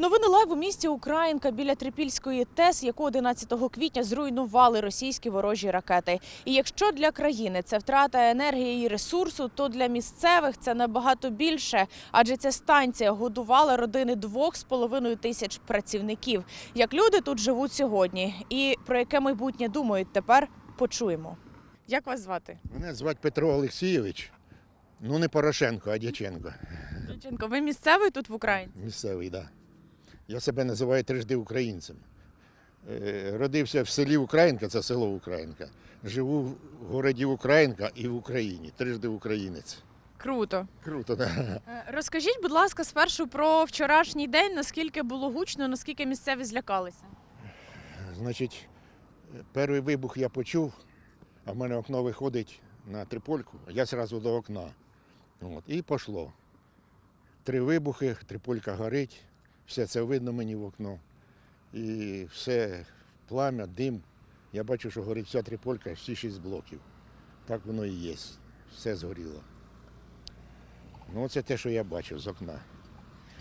Новини лайв у місті Українка біля Трипільської ТЕС, яку 11 квітня зруйнували російські ворожі ракети. І якщо для країни це втрата енергії і ресурсу, то для місцевих це набагато більше, адже ця станція годувала родини двох з половиною тисяч працівників. Як люди тут живуть сьогодні, і про яке майбутнє думають тепер, почуємо. Як вас звати? Мене звати Петро Олексійович. Ну не Порошенко, а Дяченко. Дівчинко, ви місцевий тут в Україні? Місцевий, так. Да. Я себе називаю трижди українцем. Е, Родився в селі Українка, це село Українка. Живу в городі Українка і в Україні. Трижди українець. Круто. Круто, так. Да. Е, Розкажіть, будь ласка, спершу про вчорашній день, наскільки було гучно, наскільки місцеві злякалися. Значить, перший вибух я почув, а в мене окно виходить на трипольку, а я одразу до окна. От, і пішло. Три вибухи, триполька горить, все це видно мені в окно. І все плам'я, дим. Я бачу, що горить вся триполька, всі шість блоків. Так воно і є. Все згоріло. Ну, це те, що я бачив з окна.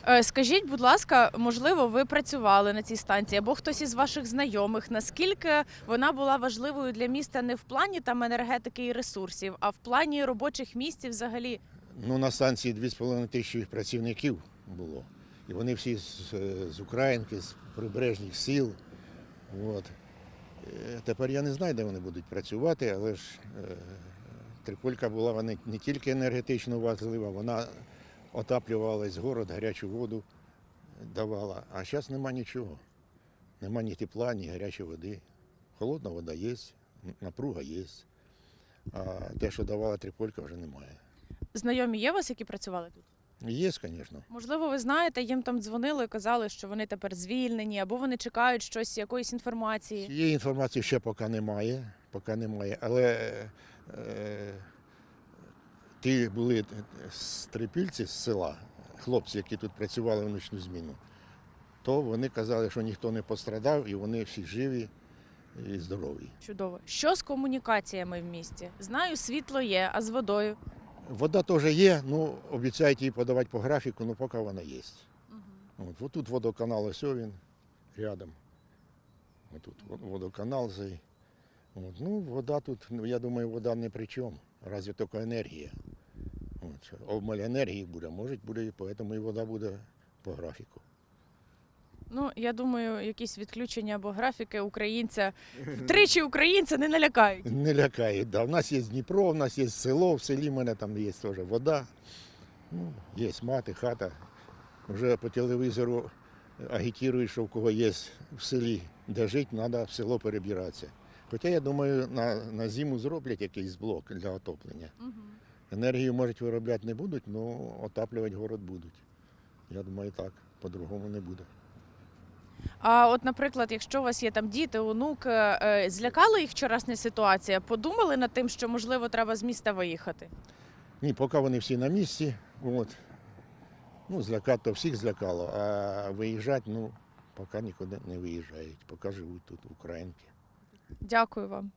Е, Скажіть, будь ласка, можливо, ви працювали на цій станції або хтось із ваших знайомих. Наскільки вона була важливою для міста не в плані там енергетики і ресурсів, а в плані робочих місць і взагалі? Ну, на станції 2,5 тисячі працівників було. І вони всі з, з Українки, з прибережних сіл. От. Е, Тепер я не знаю, де вони будуть працювати, але ж е, Триполька була вона не тільки енергетично важлива, вона отаплювала весь город, гарячу воду давала. А зараз нема нічого. Нема ні тепла, ні гарячої води. Холодна вода є, напруга є. А те, що давала Триполька, вже немає. Знайомі є у вас, які працювали тут? Є, звісно. Можливо, ви знаєте, їм там дзвонили і казали, що вони тепер звільнені, або вони чекають щось, якоїсь інформації. Цієї інформації ще поки немає, поки немає. Але е, ті були з трипільці з села, хлопці, які тут працювали в ночну зміну, то вони казали, що ніхто не пострадав і вони всі живі і здорові. Чудово. Що з комунікаціями в місті? Знаю, світло є, а з водою. Вода теж є, ну обіцяють її подавати по графіку, ну поки вона є. От, от тут водоканал, ось він рядом. От тут водоканал цей. От, ну, вода тут, ну, я думаю, вода не при чому. Разве тільки енергія. От, обмаль енергії буде, може буде, і тому і вода буде по графіку. Ну, я думаю, якісь відключення або графіки українця тричі українця не налякають. Не лякає. Да. У нас є Дніпро, у нас є село, в селі в мене там є теж вода. Ну, є мати, хата. Вже по телевізору агітують, що в кого є в селі, де жити, треба в село перебиратися. Хоча я думаю, на, на зиму зроблять якийсь блок для отоплення. Енергію, можуть, виробляти не будуть, але отаплювати город будуть. Я думаю, так, по-другому не буде. А от, наприклад, якщо у вас є там діти, онуки, е, злякала їх вчорашня ситуація? Подумали над тим, що можливо треба з міста виїхати? Ні, поки вони всі на місці. От. Ну, злякати то всіх злякало, а виїжджати, ну, поки нікуди не виїжджають, поки живуть тут, українки. Дякую вам.